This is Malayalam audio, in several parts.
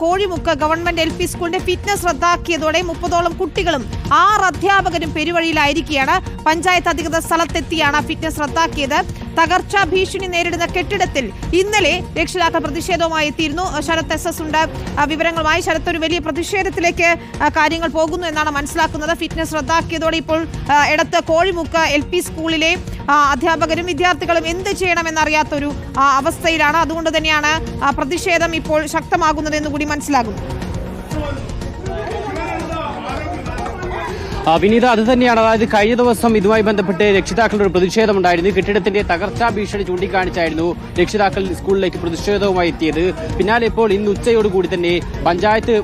കോഴിമുക്ക് ഗവൺമെന്റ് എൽ പി സ്കൂളിന്റെ ഫിറ്റ്നസ് റദ്ദാക്കിയതോടെ മുപ്പതോളം കുട്ടികളും ആറ് അധ്യാപകരും പെരുവഴിയിലായിരിക്കുകയാണ്. പഞ്ചായത്ത് അധികൃതർ സ്ഥലത്തെത്തിയാണ് ഫിറ്റ്നസ് റദ്ദാക്കിയത്. തകർച്ചാ ഭീഷണി നേരിടുന്ന കെട്ടിടത്തിൽ ഇന്നലെ രക്ഷിതാക്കൾ പ്രതിഷേധവുമായി എത്തിയിരുന്നു. ശരത് എസ് എസ് ഉണ്ട്. വിവരങ്ങളുമായി ശരത് ഒരു വലിയ പ്രതിഷേധത്തിലേക്ക് കാര്യങ്ങൾ പോകുന്നു എന്നാണ് മനസ്സിലാക്കുന്നത്. ഫിറ്റ്നസ് റദ്ദാക്കിയതോടെ ഇപ്പോൾ ഇടത്ത് കോഴിമുക്ക് എൽ സ്കൂളിലെ അധ്യാപകരും വിദ്യാർത്ഥികളും എന്ത് ചെയ്യണമെന്നറിയാത്തൊരു അവസ്ഥയിലാണ്. അതുകൊണ്ട് തന്നെയാണ് പ്രതിഷേധം ഇപ്പോൾ ശക്തമാകുന്നതെന്ന് കൂടി മനസ്സിലാകുന്നു. വിനീത അത് തന്നെയാണ്. അതായത് കഴിഞ്ഞ ദിവസം ഇതുമായി ബന്ധപ്പെട്ട് രക്ഷിതാക്കളുടെ ഒരു പ്രതിഷേധമുണ്ടായിരുന്നു കെട്ടിടത്തിന്റെ തകർച്ചാ ഭീഷണി ചൂണ്ടിക്കാണിച്ചായിരുന്നു രക്ഷിതാക്കൾ സ്കൂളിലേക്ക് പ്രതിഷേധവുമായി എത്തിയത്. പിന്നാലെ ഇപ്പോൾ ഇന്ന് ഉച്ചയോടുകൂടി തന്നെ പഞ്ചായത്ത്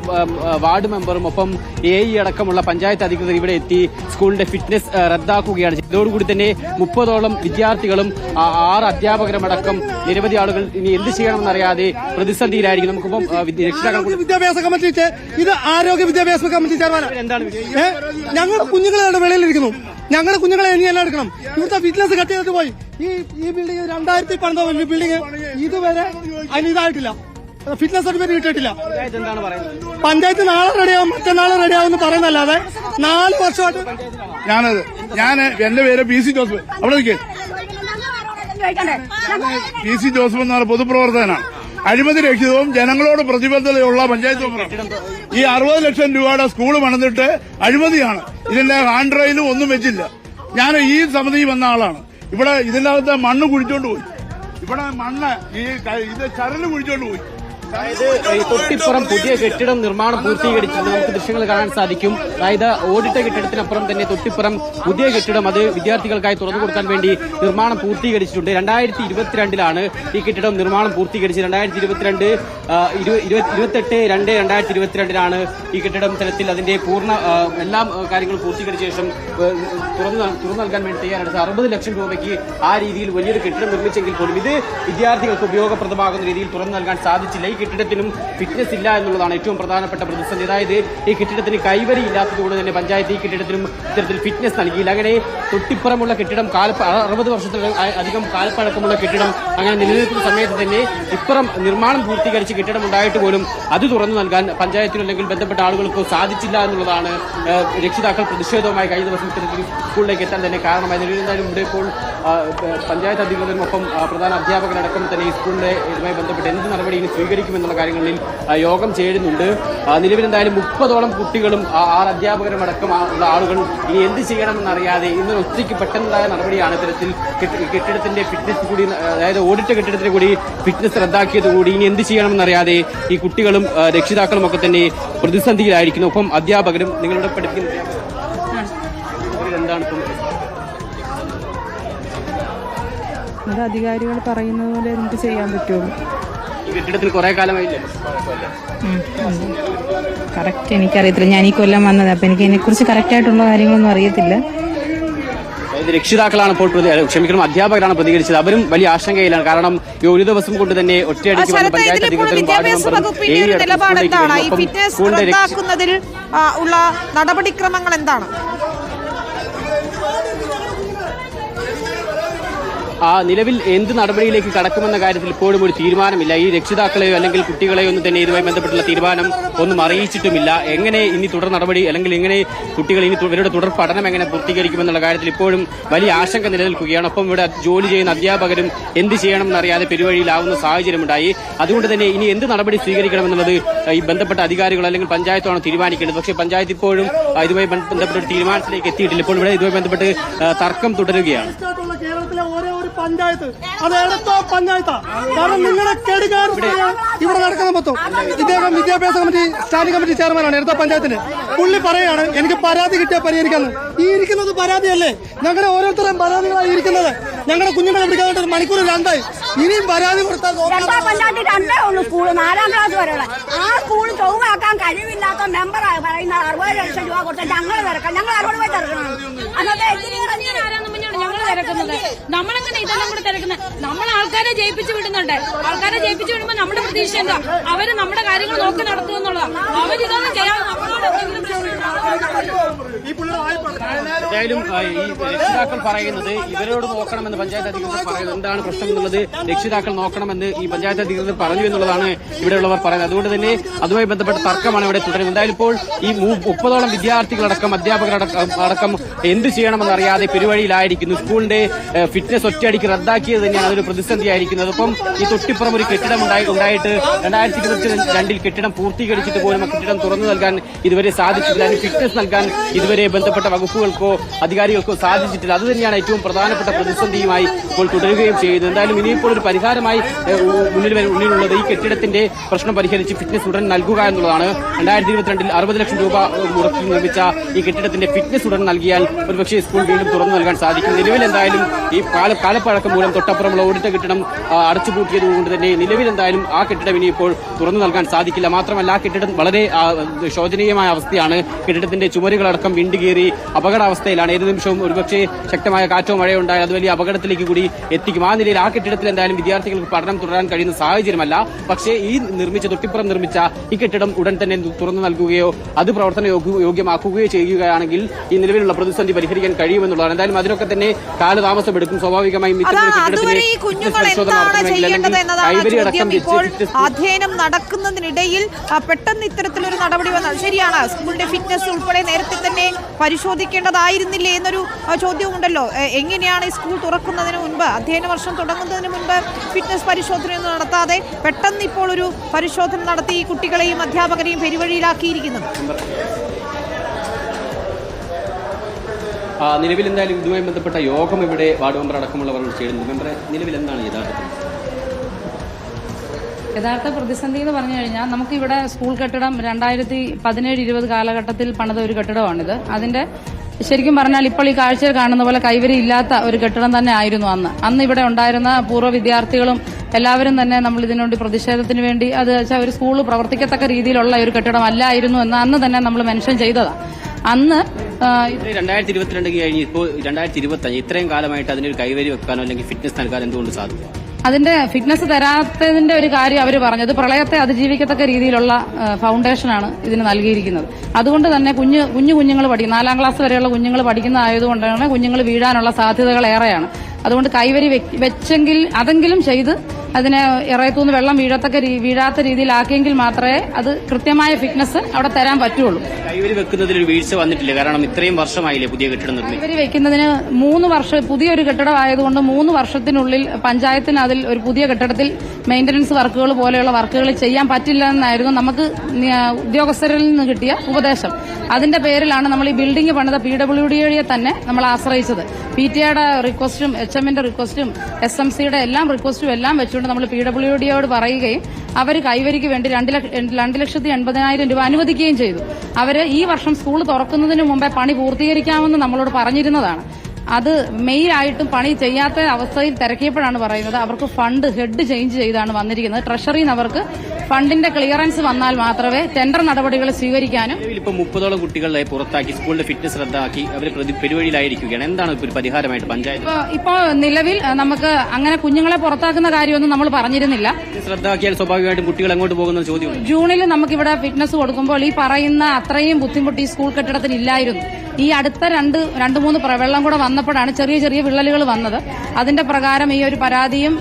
വാർഡ് മെമ്പറും ഒപ്പം എ ഇ അടക്കമുള്ള പഞ്ചായത്ത് അധികൃതർ ഇവിടെ എത്തി സ്കൂളിന്റെ ഫിറ്റ്നസ് റദ്ദാക്കുകയാണ്. ഇതോടുകൂടി തന്നെ മുപ്പതോളം വിദ്യാർത്ഥികളും ആറ് അധ്യാപകരുമടക്കം നിരവധി ആളുകൾ ഇനി എന്ത് ചെയ്യണമെന്നറിയാതെ പ്രതിസന്ധിയിലായിരിക്കും നമുക്കിപ്പം രക്ഷിതാക്കൾ വിദ്യാഭ്യാസ കമ്മിറ്റി ഇത് ആരോഗ്യ വിദ്യാഭ്യാസ കമ്മിറ്റി ചെയർമാനാണ് എന്താണ് ഞങ്ങളുടെ കുഞ്ഞുങ്ങളുടെ വെളിയിലിരിക്കുന്നു. ഞങ്ങളുടെ കുഞ്ഞുങ്ങളെ ഇനി എല്ലാം എടുക്കണം. ഇവിടുത്തെ ഫിറ്റ്നസ് കട്ട് ചെയ്തിട്ട് പോയി. ഈ ഈ ബിൽഡിംഗ് രണ്ടായിരത്തി പന്ത്രണ്ട് ബിൽഡിംഗ് ഇതുവരെ അതിന് ഇതായിട്ടില്ല. ഫിറ്റ്നസ് സർട്ടിഫിക്കറ്റ് കിട്ടിയിട്ടില്ല പഞ്ചായത്ത് എന്താണ് പറയുന്നത്? പഞ്ചായത്ത് നാളെ റെഡിയാവും മറ്റന്നാളെ റെഡിയാവും എന്ന് പറയുന്നല്ലാതെ നാല് വർഷമായിട്ട് ഞാനത് ഞാൻ എന്റെ പേര് പി സി ജോസഫ്. അവിടെ നിൽക്കേ. പി സി ജോസഫ് എന്ന് പറഞ്ഞ പൊതുപ്രവർത്തകനാണ് അഴിമതി രഹിതവും ജനങ്ങളോട് പ്രതിബദ്ധതയുള്ള പഞ്ചായത്ത് മെമ്പറാണ് ഈ അറുപത് ലക്ഷം രൂപയുടെ സ്കൂൾ പണിതിട്ട് അഴിമതിയാണ്. ഇതിന്റെ ഹാൻഡ് റെയിലും ഒന്നും വെച്ചില്ല. ഞാൻ ഈ സമിതി വന്ന ആളാണ്. ഇവിടെ ഇതിനകത്ത് മണ്ണ് കുഴിച്ചോണ്ട് പോയി. ഇവിടെ മണ്ണ് ഈ ഇത് ചരൽ കുഴിച്ചോണ്ട് പോയി. അതായത് തൊട്ടിപ്പുറം പുതിയ കെട്ടിടം നിർമ്മാണം പൂർത്തീകരിച്ചത് നമുക്ക് ദൃശ്യങ്ങൾ കാണാൻ സാധിക്കും. അതായത് ഓടിട്ട കെട്ടിടത്തിനപ്പുറം തന്നെ തൊട്ടിപ്പുറം പുതിയ കെട്ടിടം അത് വിദ്യാർത്ഥികൾക്കായി തുറന്നു കൊടുക്കാൻ വേണ്ടി നിർമ്മാണം പൂർത്തീകരിച്ചിട്ടുണ്ട്. രണ്ടായിരത്തി ഇരുപത്തിരണ്ടിലാണ് ഈ കെട്ടിടം നിർമ്മാണം പൂർത്തീകരിച്ചത്. രണ്ടായിരത്തി ഇരുപത്തിരണ്ട് ഇരുപത്തെട്ട് രണ്ട് രണ്ടായിരത്തി ഇരുപത്തിരണ്ടിലാണ് ഈ കെട്ടിടം തലത്തിൽ അതിന്റെ പൂർണ എല്ലാ കാര്യങ്ങളും പൂർത്തീകരിച്ച ശേഷം തുറന്നു തുറന്നു നൽകാൻ വേണ്ടി തയ്യാറെടുത്ത് അറുപത് ലക്ഷം രൂപയ്ക്ക് ആ രീതിയിൽ വലിയൊരു കെട്ടിടം നിർമ്മിച്ചെങ്കിൽ പോലും ഇത് വിദ്യാർത്ഥികൾക്ക് ഉപയോഗപ്രദമാകുന്ന രീതിയിൽ തുറന്നു നൽകാൻ സാധിച്ചില്ല. ഈ കെട്ടിടത്തിനും ഫിറ്റ്നസ് ഇല്ല എന്നുള്ളതാണ് ഏറ്റവും പ്രധാനപ്പെട്ട പ്രതിസന്ധി. അതായത് ഈ കെട്ടിടത്തിന് കൈവരി ഇല്ലാത്തതുകൊണ്ട് തന്നെ പഞ്ചായത്ത് ഈ കെട്ടിടത്തിനും ഇത്തരത്തിൽ ഫിറ്റ്നസ് നൽകിയില്ല. അങ്ങനെ തൊട്ടിപ്പുറമുള്ള കെട്ടിടം കാലപ്പ അറുപത് വർഷത്തിൽ അധികം കാലപ്പഴക്കമുള്ള കെട്ടിടം അങ്ങനെ നിലനിൽക്കുന്ന സമയത്ത് തന്നെ ഇപ്പുറം നിർമ്മാണം പൂർത്തീകരിച്ച് കെട്ടിടം ഉണ്ടായിട്ട് പോലും അത് തുറന്നു നൽകാൻ പഞ്ചായത്തിനോ അല്ലെങ്കിൽ ബന്ധപ്പെട്ട ആളുകൾക്കോ സാധിച്ചില്ല എന്നുള്ളതാണ് രക്ഷിതാക്കൾ പ്രതിഷേധവുമായി കഴിഞ്ഞ ദിവസം ഇത്തരത്തിൽ സ്കൂളിലേക്ക് എത്താൻ തന്നെ കാരണമായി എന്തായാലും ഇവിടെ ഇപ്പോൾ പഞ്ചായത്ത് അധികൃതരും ഒപ്പം പ്രധാന അധ്യാപകരടക്കം തന്നെ ഈ സ്കൂളിലെ ഇതുമായി ബന്ധപ്പെട്ട് എന്ത് നടപടിയും ഇനി സ്വീകരിക്കുമെന്നുള്ള കാര്യങ്ങളിൽ യോഗം ചേരുന്നുണ്ട്. നിലവിൽ എന്തായാലും മുപ്പതോളം കുട്ടികളും ആറ് അധ്യാപകരും അടക്കം ഉള്ള ആളുകൾ ഇനി എന്ത് ചെയ്യണമെന്നറിയാതെ ഇന്ന് ഒറ്റയ്ക്ക് പെട്ടെന്നുണ്ടായ നടപടിയാണ് ഇത്തരത്തിൽ കെട്ടിടത്തിന്റെ ഫിറ്റ്നസ് കൂടി അതായത് ഓടിട്ട കെട്ടിടത്തിന് കൂടി ഫിറ്റ്നസ് റദ്ദാക്കിയത് കൂടി ഇനി എന്ത് ചെയ്യണമെന്നറിയാതെ ഈ കുട്ടികളും രക്ഷിതാക്കളും ഒക്കെ തന്നെ പ്രതിസന്ധിയിലായിരിക്കുന്നു. ഒപ്പം അധ്യാപകരും നിങ്ങളുടെ പഠിപ്പിക്കുന്ന അത് അധികാരികൾ പറയുന്നത് പോലെ നമുക്ക് ചെയ്യാൻ പറ്റുള്ളൂ. കെട്ടിടത്തിന് കുറെ കാലമായില്ലേ? കറക്റ്റ് എനിക്കറിയത്തില്ല. ഞാൻ ഈ കൊല്ലം വന്നത്. അപ്പൊ എനിക്ക് ഇതിനെ കുറിച്ച് കറക്റ്റ് ആയിട്ടുള്ള കാര്യങ്ങളൊന്നും അറിയത്തില്ല. അതായത് രക്ഷിതാക്കളാണ് ഇപ്പോൾ ക്ഷമിക്കണം അധ്യാപകരാണ് പ്രതികരിച്ചത്. അവരും വലിയ ആശങ്കയിലാണ്. കാരണം ഈ ഒരു ദിവസം കൊണ്ട് തന്നെ ഒറ്റയടിക്ക് പഞ്ചായത്ത് അധികൃതരും ഉള്ള നടപടിക്രമങ്ങൾ മെമ്പറും വകുപ്പിന്റെ ഏഴ് ഒരു അടക്കം നിലപാട് സ്കൂളിലേക്ക് എന്താണ് ഈ വരുന്നു. ഒപ്പം ഫിറ്റ്നസ് സ്കൂളിന്റെ രക്ഷ- റദ്ദാക്കുന്നതിൽ ആ, ഉള്ള നടപടിക്രമങ്ങൾ എന്താണ് ആ നിലവിൽ എന്ത് നടപടിയിലേക്ക് കടക്കുമെന്ന കാര്യത്തിൽ ഇപ്പോഴും ഒരു തീരുമാനമില്ല. ഈ രക്ഷിതാക്കളെയോ അല്ലെങ്കിൽ കുട്ടികളെയോ ഒന്നും തന്നെ ഇതുമായി ബന്ധപ്പെട്ടുള്ള തീരുമാനം ഒന്നും അറിയിച്ചിട്ടുമില്ല. എങ്ങനെ ഇനി തുടർ നടപടി അല്ലെങ്കിൽ എങ്ങനെ കുട്ടികൾ ഇനി ഇവരുടെ തുടർ പഠനം എങ്ങനെ പൂർത്തീകരിക്കുമെന്നുള്ള കാര്യത്തിൽ ഇപ്പോഴും വലിയ ആശങ്ക നിലനിൽക്കുകയാണ്. ഒപ്പം ഇവിടെ ജോലി ചെയ്യുന്ന അധ്യാപകരും എന്ത് ചെയ്യണമെന്നറിയാതെ പെരുവഴിയിലാവുന്ന സാഹചര്യമുണ്ടായി. അതുകൊണ്ട് തന്നെ ഇനി എന്ത് നടപടി സ്വീകരിക്കണമെന്നുള്ളത് ഈ ബന്ധപ്പെട്ട അധികാരികൾ അല്ലെങ്കിൽ പഞ്ചായത്താണ് തീരുമാനിക്കേണ്ടത്? പക്ഷേ പഞ്ചായത്ത് ഇപ്പോഴും ഇതുമായി ബന്ധപ്പെട്ട തീരുമാനത്തിലേക്ക് എത്തിയിട്ടില്ല. ഇപ്പോൾ ഇവിടെ ഇതുമായി ബന്ധപ്പെട്ട് തർക്കം തുടരുകയാണ് ആയിട്ടുള്ള കേരളത്തിലെ ഒരേ ഒരു പഞ്ചായത്ത്. അത് എടുത്തോ പഞ്ചായത്താ. കാരണം നിങ്ങളുടെ കേടുകാർ ഇവിടെ നടക്കുന്ന മൊത്തം ഇദ്ദേഹം വിദ്യാഭ്യാസ കമ്മിറ്റി സ്റ്റാൻഡിംഗ് കമ്മിറ്റി ചെയർമാനാണ് എടത്തോ പഞ്ചായത്തിന്. പുള്ളി പറയാണ് എനിക്ക് പരാതി കിട്ടിയാൽ പരിഹരിക്കാന്ന്. ഈ ഇരിക്കുന്നത് പരാതിയല്ലേ? ഞങ്ങളുടെ ഓരോരുത്തരും പരാതികളായി ഇരിക്കുന്നത്. ഞങ്ങളുടെ കുഞ്ഞുങ്ങളെ പിടിക്കാതെ മണിക്കൂർ രണ്ടായി. ഇനിയും പരാതി കൊടുത്താൽ പഞ്ചായത്തിൽ രണ്ടേ ഉള്ളൂ സ്കൂൾ നാലാം ക്ലാസ് വരെയുള്ള. ആ സ്കൂൾ ചൊവ്വാക്കാൻ കഴിവില്ലാത്ത മെമ്പർ പറയുന്ന അറുപത് ലക്ഷം രൂപ കൊടുത്ത് ഞങ്ങൾ തിരക്കാം. ഞങ്ങൾ അറുപത് രൂപ തിരക്കണം? അന്നത്തെ എഞ്ചിനീയർ ഞങ്ങൾ തിരക്കുന്നത്. നമ്മളങ്ങനെ ഇതെല്ലാം കൂടെ തിരക്കുന്നത്? നമ്മൾ ആൾക്കാരെ ജയിപ്പിച്ചു വിടുന്നുണ്ട്. ആൾക്കാരെ ജയിപ്പിച്ചു വിടുമ്പോൾ നമ്മുടെ പ്രതീക്ഷ എന്താ? അവർ നമ്മുടെ കാര്യങ്ങൾ നോക്കി നടത്തുമെന്നുള്ളതാണ് അവരിതൊന്നും ചെയ്യാൻ എന്തായാലും രക്ഷിതാക്കൾ പറയുന്നത് ഇവരോട് നോക്കണമെന്ന് പഞ്ചായത്ത് അധികൃതർ പറയുന്നത് എന്താണ് പ്രശ്നം എന്നുള്ളത് രക്ഷിതാക്കൾ നോക്കണമെന്ന് ഈ പഞ്ചായത്ത് അധികൃതർ പറഞ്ഞു എന്നുള്ളതാണ് ഇവിടെയുള്ളവർ പറയുന്നത്. അതുകൊണ്ട് തന്നെ അതുമായി ബന്ധപ്പെട്ട തർക്കമാണ് ഇവിടെ തുടരുന്നത്. എന്തായാലും ഇപ്പോൾ ഈ മുപ്പതോളം വിദ്യാർത്ഥികളടക്കം അധ്യാപകരടക്കം അടക്കം എന്ത് ചെയ്യണമെന്ന് അറിയാതെ പെരുവഴിയിലായിരിക്കുന്നു. സ്കൂളിന്റെ ഫിറ്റ്നസ് ഒറ്റയടിക്ക് റദ്ദാക്കിയത് തന്നെയാണ് അതൊരു പ്രതിസന്ധിയായിരിക്കുന്നത് ഒപ്പം ഈ തൊട്ടിപ്പുറം ഒരു കെട്ടിടം ഉണ്ടായി ഉണ്ടായിട്ട് രണ്ടായിരത്തി ഇരുപത്തി രണ്ടിൽ കെട്ടിടം പൂർത്തീകരിച്ചിട്ട് പോലും ആ കെട്ടിടം തുറന്നു നൽകാൻ ഇതുവരെ സാധിച്ചിട്ടില്ല. അതിന് ഫിറ്റ്നസ് നൽകാൻ ഇതുവരെ ബന്ധപ്പെട്ട വകുപ്പുകൾക്കോ അധികാരികൾക്കോ സാധിച്ചിട്ടില്ല. അത് തന്നെയാണ് ഏറ്റവും പ്രധാനപ്പെട്ട പ്രതിസന്ധിയുമായി ഇപ്പോൾ തുടരുകയും ചെയ്യുന്നത്. എന്തായാലും ഇനിയിപ്പോൾ ഒരു പരിഹാരമായി മുന്നിൽ ഉള്ളത് ഈ കെട്ടിടത്തിന്റെ പ്രശ്നം പരിഹരിച്ച് ഫിറ്റ്നസ് ഉടൻ നൽകുക എന്നുള്ളതാണ്. രണ്ടായിരത്തി ഇരുപത്തിരണ്ടിൽ അറുപത് ലക്ഷം രൂപ മുടക്കി നിർമ്മിച്ച ഈ കെട്ടിടത്തിന്റെ ഫിറ്റ്നസ് ഉടൻ നൽകിയാൽ ഒരുപക്ഷെ സ്കൂൾ വീണ്ടും തുറന്നു നൽകാൻ സാധിക്കും. നിലവിൽ എന്തായാലും ഈ കാല കാലപ്പഴക്കം മൂലം തൊട്ടപ്പുറമുള്ള ഓടിട്ട കെട്ടിടം അടച്ചുപൂട്ടിയത് കൊണ്ട് തന്നെ നിലവിൽ എന്തായാലും ആ കെട്ടിടം ഇനിയിപ്പോൾ തുറന്നു നൽകാൻ സാധിക്കില്ല. മാത്രമല്ല ആ കെട്ടിടം വളരെ ആ, ശോചനീയമായ അവസ്ഥയാണ്. കെട്ടിടത്തിന്റെ ചുമരുകളടക്കം വിണ്ടുകീറി അപകടാവസ്ഥയിലാണ്. ഏത് നിമിഷവും ഒരുപക്ഷെ ശക്തമായ കാറ്റോ മഴയോ ഉണ്ടായാൽ അത് വലിയ അപകടത്തിലേക്ക് കൂടി എത്തിക്കും. ആ നിലയിൽ ആ കെട്ടിടത്തിൽ എന്തായാലും വിദ്യാർത്ഥികൾക്ക് പഠനം തുടരാൻ കഴിയുന്ന സാഹചര്യമല്ല. പക്ഷേ ഈ നിർമ്മിച്ച തൊട്ടിപ്പുറം നിർമ്മിച്ച ഈ കെട്ടിടം ഉടൻ തന്നെ തുറന്നു നൽകുകയോ അത് പ്രവർത്തന യോഗ്യമാക്കുകയോ ചെയ്യുകയാണെങ്കിൽ ഈ നിലവിലുള്ള പ്രതിസന്ധി പരിഹരിക്കാൻ കഴിയുമെന്നുള്ളതാണ്. എന്തായാലും അതിനൊക്കെ തന്നെ കാലതാമസം എടുക്കും. സ്വാഭാവികമായും അധ്യയനം നടക്കുന്നതിനിടയിൽ പെട്ടെന്ന് ഇത്തരത്തിലൊരു നടപടി വന്നാൽ ശരിയാണ്. സ്കൂളിന്റെ ഫിറ്റ്നസ് ഉൾപ്പെടെ നേരത്തെ തന്നെ പരിശോധിക്കേണ്ടതായിരുന്നില്ലേ എന്നൊരു ചോദ്യമുണ്ടല്ലോ എങ്ങനെയാണ് ഈ സ്കൂൾ തുറക്കുന്നതിന് മുൻപ് അധ്യയന വർഷം തുടങ്ങുന്നതിന് മുൻപ് ഫിറ്റ്നസ് പരിശോധനയൊന്നും നടത്താതെ പെട്ടെന്ന് ഇപ്പോൾ ഒരു പരിശോധന നടത്തി ഈ കുട്ടികളെയും അധ്യാപകരെയും പെരുവഴിയിലാക്കിയിരിക്കുന്നത്? നിലവിൽ എന്തായാലും ഇതുമായി ബന്ധപ്പെട്ട യോഗം ഇവിടെ വാർഡ് മെമ്പർ അടക്കമുള്ളവർ ചേരുന്നു. മെമ്പറെ നിലവിൽ എന്താണ് യഥാർത്ഥത്തിൽ? യഥാർത്ഥ പ്രതിസന്ധി എന്ന് പറഞ്ഞു കഴിഞ്ഞാൽ നമുക്കിവിടെ സ്കൂൾ കെട്ടിടം രണ്ടായിരത്തി പതിനേഴ് ഇരുപത് കാലഘട്ടത്തിൽ പണിത ഒരു കെട്ടിടമാണിത്. അതിന്റെ ശരിക്കും പറഞ്ഞാൽ ഇപ്പോൾ ഈ കാഴ്ചയിൽ കാണുന്ന പോലെ കൈവരി ഇല്ലാത്ത ഒരു കെട്ടിടം തന്നെ ആയിരുന്നു അന്ന്. അന്ന് ഇവിടെ ഉണ്ടായിരുന്ന പൂർവ വിദ്യാർത്ഥികളും എല്ലാവരും തന്നെ നമ്മൾ ഇതിനുവേണ്ടി പ്രതിഷേധത്തിന് വേണ്ടി അത് വെച്ചാൽ ഒരു സ്കൂൾ പ്രവർത്തിക്കത്തക്ക രീതിയിലുള്ള ഒരു കെട്ടിടം അല്ലായിരുന്നു എന്ന് അന്ന് തന്നെ നമ്മൾ മെൻഷൻ ചെയ്തതാണ് അന്ന് രണ്ടായിരത്തി ഇരുപത്തിരണ്ട് കഴിഞ്ഞ് ഇപ്പോൾ രണ്ടായിരത്തി ഇരുപത്തി അഞ്ച് ഇത്രയും കാലമായിട്ട് അതിനൊരു കൈവരി വെക്കാനോ അല്ലെങ്കിൽ ഫിറ്റ്നസ് നൽകാൻ എന്തുകൊണ്ട് സാധിക്കും? അതിന്റെ ഫിറ്റ്നസ് തരാത്തതിന്റെ ഒരു കാര്യം അവർ പറഞ്ഞത് പ്രളയത്തെ അതിജീവിക്കത്തക്ക രീതിയിലുള്ള ഫൗണ്ടേഷനാണ് ഇതിന് നൽകിയിരിക്കുന്നത്. അതുകൊണ്ട് തന്നെ കുഞ്ഞു കുഞ്ഞു കുഞ്ഞുങ്ങൾ പഠിക്കും നാലാം ക്ലാസ് വരെയുള്ള കുഞ്ഞുങ്ങൾ പഠിക്കുന്നതായതുകൊണ്ടാണ് കുഞ്ഞുങ്ങൾ വീഴാനുള്ള സാധ്യതകൾ ഏറെയാണ്. അതുകൊണ്ട് കൈവരി വെച്ചെങ്കിൽ അതെങ്കിലും ചെയ്ത് അതിനെ ഇറയത്തുനിന്ന് വെള്ളം വീഴത്തക്ക വീഴാത്ത രീതിയിലാക്കിയെങ്കിൽ മാത്രമേ അത് കൃത്യമായ ഫിറ്റ്നസ് അവിടെ തരാൻ പറ്റുള്ളൂ. കൈവരി വെക്കുന്നതിൽ ഒരു വീഴ്ച വന്നിട്ടില്ല. കാരണം ഇത്രയും വർഷമായില്ലേ പുതിയ കെട്ടിടം കൈവരി വെക്കുന്നതിന് മൂന്ന് വർഷം പുതിയൊരു കെട്ടിടം ആയതുകൊണ്ട് മൂന്ന് വർഷത്തിനുള്ളിൽ പഞ്ചായത്തിന് അതിൽ ഒരു പുതിയ കെട്ടിടത്തിൽ മെയിന്റനൻസ് വർക്കുകൾ പോലെയുള്ള വർക്കുകൾ ചെയ്യാൻ പറ്റില്ല എന്നായിരുന്നു നമുക്ക് ഉദ്യോഗസ്ഥരിൽ നിന്ന് കിട്ടിയ ഉപദേശം. അതിന്റെ പേരിലാണ് നമ്മൾ ഈ ബിൽഡിംഗ് പണിത പി ഡബ്ല്യു ഡിയെ തന്നെ നമ്മൾ ആശ്രയിച്ചത്. പി ടി റിക്വസ്റ്റും എച്ച് എമ്മിന്റെ റിക്വസ്റ്റും എസ് എം സിയുടെ എല്ലാം റിക്വസ്റ്റും എല്ലാം വെച്ചുകൊണ്ട് നമ്മൾ പി ഡബ്ല്യു ഡിയോട് പറയുകയും അവർ കൈവരിക്ക് വേണ്ടി രണ്ട് രണ്ട് ലക്ഷത്തി എൺപതിനായിരം രൂപ അനുവദിക്കുകയും ചെയ്തു. അവർ ഈ വർഷം സ്കൂൾ തുറക്കുന്നതിന് മുമ്പേ പണി പൂർത്തീകരിക്കാമെന്ന് നമ്മളോട് പറഞ്ഞിരുന്നതാണ്. അത് മെയ് ആയിട്ടും പണി ചെയ്യാത്ത അവസ്ഥയിൽ തിരക്കിയപ്പോഴാണ് പറയുന്നത്. അവർക്ക് ഫണ്ട് ഹെഡ് ചേഞ്ച് ചെയ്താണ് വന്നിരിക്കുന്നത്. ട്രഷറിയിൽ നിന്ന് അവർക്ക് ഫണ്ടിന്റെ ക്ലിയറൻസ് വന്നാൽ മാത്രമേ ടെൻഡർ നടപടികൾ സ്വീകരിക്കാനും ഇപ്പൊ ഇപ്പോൾ മുപ്പതോളം കുട്ടികളെ പുറത്താക്കി സ്കൂളിന്റെ ഫിറ്റ്നസ് റദ്ദാക്കി അവർ പെരുവഴിയിലായിരിക്കുകയാണ്. എന്താണ് ഇപ്പോൾ പരിഹാരമായിട്ട് പഞ്ചായത്ത്? ഇപ്പൊ ഇപ്പോ നിലവിൽ നമുക്ക് അങ്ങനെ കുഞ്ഞുങ്ങളെ പുറത്താക്കുന്ന കാര്യമൊന്നും നമ്മൾ പറഞ്ഞിരുന്നില്ല. ശ്രദ്ധാക്കിയാൽ റദ്ദാക്കിയാൽ സ്വാഭാവികമായിട്ടും കുട്ടികൾ എങ്ങോട്ട് പോകുന്ന ചോദ്യം ജൂണിൽ നമുക്കിവിടെ ഫിറ്റ്നസ് കൊടുക്കുമ്പോൾ ഈ പറയുന്ന അത്രയും ബുദ്ധിമുട്ട് ഈ സ്കൂൾ കെട്ടിടത്തിൽ ഇല്ലായിരുന്നു. ഈ അടുത്ത രണ്ട് രണ്ട് മൂന്ന് വെള്ളം കൂടെ വന്നപ്പോഴാണ് ചെറിയ ചെറിയ വിള്ളലുകൾ വന്നത്. അതിന്റെ പ്രകാരം ഈ ഒരു പരാതിയും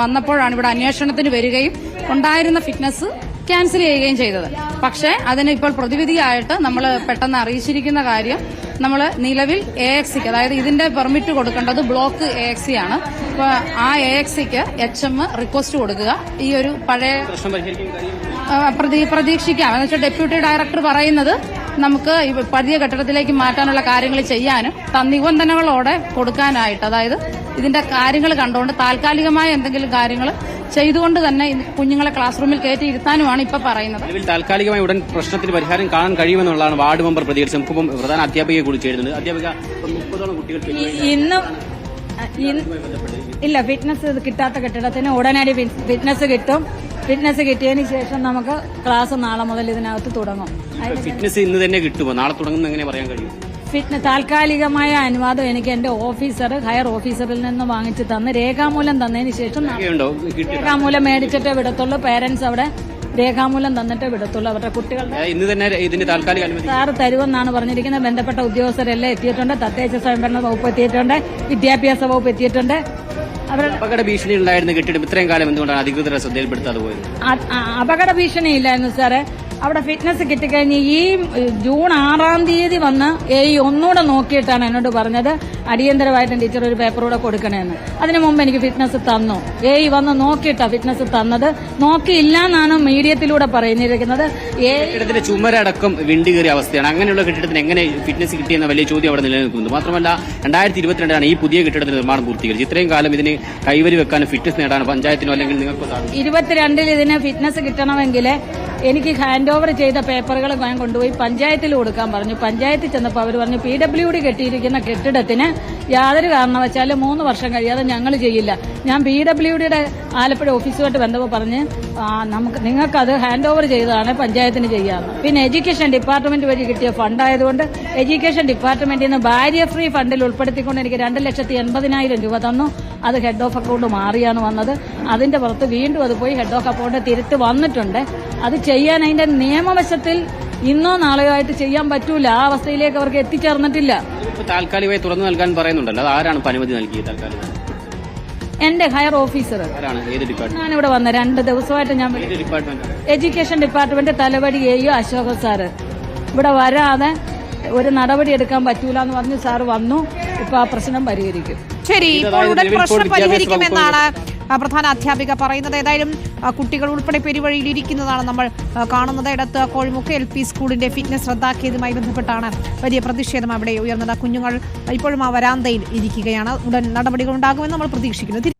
വന്നപ്പോഴാണ് ഇവിടെ അന്വേഷണത്തിന് വരികയും ഉണ്ടായിരുന്ന ഫിറ്റ്നസ് ക്യാൻസൽ ചെയ്യുകയും ചെയ്തത്. പക്ഷേ അതിന് ഇപ്പോൾ പ്രതിവിധിയായിട്ട് നമ്മൾ പെട്ടെന്ന് അറിയിച്ചിരിക്കുന്ന കാര്യം നമ്മൾ നിലവിൽ എ എക്സിക്ക് അതായത് ഇതിന്റെ പെർമിറ്റ് കൊടുക്കേണ്ടത് ബ്ലോക്ക് എ എക്സി ആണ്. അപ്പോൾ ആ എ എക്സിക്ക് എച്ച് എം റിക്വസ്റ്റ് കൊടുക്കുക. ഈ ഒരു പഴയ പ്രതീക്ഷിക്കാം. എന്ന് വെച്ചാൽ ഡെപ്യൂട്ടി ഡയറക്ടർ പറയുന്നത് നമുക്ക് പഴയ കെട്ടിടത്തിലേക്ക് മാറ്റാനുള്ള കാര്യങ്ങൾ ചെയ്യാനും നിബന്ധനകളോടെ കൊടുക്കാനായിട്ട്. അതായത് ഇതിന്റെ കാര്യങ്ങൾ കണ്ടുകൊണ്ട് താൽക്കാലികമായ എന്തെങ്കിലും കാര്യങ്ങൾ ചെയ്തുകൊണ്ട് തന്നെ കുഞ്ഞുങ്ങളെ ക്ലാസ് റൂമിൽ കയറ്റി ഇരുത്താനുമാണ് ഇപ്പൊ പറയുന്നത്. നിലവിൽ താൽക്കാലികമായി ഉടൻ പ്രശ്നത്തിന് പരിഹാരം കാണാൻ കഴിയുമെന്നുള്ളതാണ് വാർഡ് മെമ്പർ പ്രതികരിച്ചത്. നമുക്കിപ്പം പ്രധാന അധ്യാപികയെ കൂടി ചേരുന്നത് അധ്യാപിക മുപ്പതോളം കുട്ടികൾ ഇന്നും ഇല്ല ഫിറ്റ്നസ് കിട്ടാത്ത കെട്ടിടത്തിന് ഉടനടി ഫിറ്റ്നസ് കിട്ടും. ഫിറ്റ്നസ് കിട്ടിയതിന് ശേഷം നമുക്ക് ക്ലാസ് നാളെ മുതൽ ഇതിനകത്ത് തുടങ്ങും. ഫിറ്റ്നസ് ഇന്ന് തന്നെ കിട്ടുമോ? നാളെ തുടങ്ങുന്ന എങ്ങനെ പറയാൻ കഴിയും? ഫിറ്റ്നസ് താൽക്കാലികമായ അനുവാദം എനിക്ക് എന്റെ ഓഫീസർ ഹയർ ഓഫീസറിൽ നിന്ന് വാങ്ങിച്ചു തന്ന്. രേഖാമൂലം തന്നതിന് ശേഷം രേഖാമൂലം മേടിച്ചിട്ടേ വിടത്തുള്ളൂ. പേരൻസ് അവിടെ രേഖാമൂലം തന്നിട്ടേ വിടത്തുള്ളൂ. അവരുടെ കുട്ടികളുടെ ഇന്ന് തന്നെ താൽക്കാലിക സാറ് തരുമെന്നാണ് പറഞ്ഞിരിക്കുന്നത്. ബന്ധപ്പെട്ട ഉദ്യോഗസ്ഥരെല്ലാം എത്തിയിട്ടുണ്ട്. തദ്ദേശ സ്വയംഭരണ വകുപ്പ് എത്തിയിട്ടുണ്ട്. വിദ്യാഭ്യാസ വകുപ്പ് എത്തിയിട്ടുണ്ട്. അപകട ഭീഷണി ഉണ്ടായിരുന്ന. കെട്ടിടം ഇത്രയും കാലം എന്തുകൊണ്ടാണ് അധികൃതരെ ശ്രദ്ധയിൽപ്പെടുത്താതെ പോയത്? അപകട ഭീഷണി ഇല്ലായിരുന്നു സാറേ. അവിടെ ഫിറ്റ്നസ് കിട്ടിക്കഴിഞ്ഞ് ഈ ജൂൺ ആറാം തീയതി വന്ന് ഏ ഒന്നുകൂടെ നോക്കിയിട്ടാണ് എന്നോട് പറഞ്ഞത്. അടിയന്തരമായിട്ട് ടീച്ചർ ഒരു പേപ്പർ കൂടെ കൊടുക്കണമെന്ന് അതിനു മുമ്പ് എനിക്ക് ഫിറ്റ്നസ് തന്നു. ഏ വന്ന് നോക്കിയിട്ടാ ഫിറ്റ്നസ് തന്നത്. നോക്കിയില്ല എന്നാണ് മീഡിയത്തിലൂടെ പറഞ്ഞിരിക്കുന്നത്. കെട്ടിടത്തിന്റെ ചുമരടക്കം വിണ്ടി കയറിയ അവസ്ഥയാണ്. അങ്ങനെയുള്ള കെട്ടിടത്തിന് എങ്ങനെ ഫിറ്റ്നസ് കിട്ടിയെന്ന വലിയ ചോദ്യം അവിടെ നിലനിൽക്കുന്നു മാത്രമല്ല രണ്ടായിരത്തി ഇരുപത്തിരണ്ടാണ് ഈ പുതിയ കെട്ടിടത്തിന്റെ നിർമ്മാണം പൂർത്തീകരിച്ചത്. ഇത്രയും കാലം ഇതിന് കൈവരി വെക്കാനും ഫിറ്റ്നസ് നേടാനും പഞ്ചായത്തിനോ അല്ലെങ്കിൽ നിങ്ങൾക്ക് ഇരുപത്തിരണ്ടിൽ ഇതിന് ഫിറ്റ്നസ് കിട്ടണമെങ്കിൽ എനിക്ക് ഹാൻഡ് ഓവർ ചെയ്ത പേപ്പറുകൾ ഞാൻ കൊണ്ടുപോയി പഞ്ചായത്തിൽ കൊടുക്കാൻ പറഞ്ഞു. പഞ്ചായത്തിൽ ചെന്നപ്പോൾ അവർ പറഞ്ഞു പി ഡബ്ല്യു ഡി കെട്ടിയിരിക്കുന്ന കെട്ടിടത്തിന് യാതൊരു കാരണവശാലും മൂന്ന് വർഷം കഴിയാതെ ഞങ്ങൾ ചെയ്യില്ല. ഞാൻ പി ഡബ്ല്യു ഡിയുടെ ആലപ്പുഴ ഓഫീസുമായിട്ട് ബന്ധപ്പെട്ട് പറഞ്ഞ് നമുക്ക് നിങ്ങൾക്കത് ഹാൻഡ് ഓവർ ചെയ്തതാണ് പഞ്ചായത്തിന് ചെയ്യാമെന്ന് പിന്നെ എഡ്യൂക്കേഷൻ ഡിപ്പാർട്ട്മെന്റ് വഴി കിട്ടിയ ഫണ്ടായതുകൊണ്ട് എഡ്യൂക്കേഷൻ ഡിപ്പാർട്ട്മെന്റിൽ നിന്ന് ബാരിയർ ഫ്രീ ഫണ്ടിൽ ഉൾപ്പെടുത്തിക്കൊണ്ട് എനിക്ക് രണ്ട് ലക്ഷത്തി എൺപതിനായിരം രൂപ തന്നു. അത് ഹെഡ് ഓഫ് അക്കൗണ്ട് മാറിയാണ് വന്നത്. അതിന്റെ പുറത്ത് വീണ്ടും അത് പോയി ഹെഡ് ഓഫ് അക്കൗണ്ട് തിരുത്ത് വന്നിട്ടുണ്ട്. അത് ചെയ്യാൻ അതിന്റെ നിയമവശത്തിൽ ഇന്നോ നാളെയോ ആയിട്ട് ചെയ്യാൻ പറ്റൂല. ആ അവസ്ഥയിലേക്ക് അവർക്ക് എത്തിച്ചേർന്നിട്ടില്ല. താൽക്കാലികമായി തുറന്നു നൽകാൻ പറയുന്നുണ്ടല്ലോ. അത് ആരാണ് അനുമതി നൽകിയത് താൽക്കാലികം എന്റെ ഹയർ ഓഫീസർ. ഞാനിവിടെ വന്ന രണ്ട് ദിവസമായിട്ട് ഞാൻ education department Thalavadi AEO Ashokan sir. ഇവിടെ വരാതെ ഒരു നടപടി എടുക്കാൻ പറ്റൂല എന്ന് പറഞ്ഞ് സാറ് വന്നു. ഇപ്പൊ ആ പ്രശ്നം പരിഹരിക്കും. ശരി ഇപ്പോൾ ഉടൻ പ്രശ്നം പരിഹരിക്കുമെന്നാണ് പ്രധാന അധ്യാപിക പറയുന്നത് ഏതായാലും കുട്ടികൾ ഉൾപ്പെടെ പെരുവഴിയിൽ ഇരിക്കുന്നതാണ് നമ്മൾ കാണുന്നത്. ഇടത്ത് കോഴിമുക്ക് എൽ പി സ്കൂളിന്റെ ഫിറ്റ്നസ് റദ്ദാക്കിയതുമായി ബന്ധപ്പെട്ടാണ് വലിയ പ്രതിഷേധം അവിടെ ഉയർന്നത്. കുഞ്ഞുങ്ങൾ ഇപ്പോഴും ആ വരാന്തയിൽ ഇരിക്കുകയാണ്. ഉടൻ നടപടികൾ ഉണ്ടാകുമെന്ന് നമ്മൾ പ്രതീക്ഷിക്കുന്നു.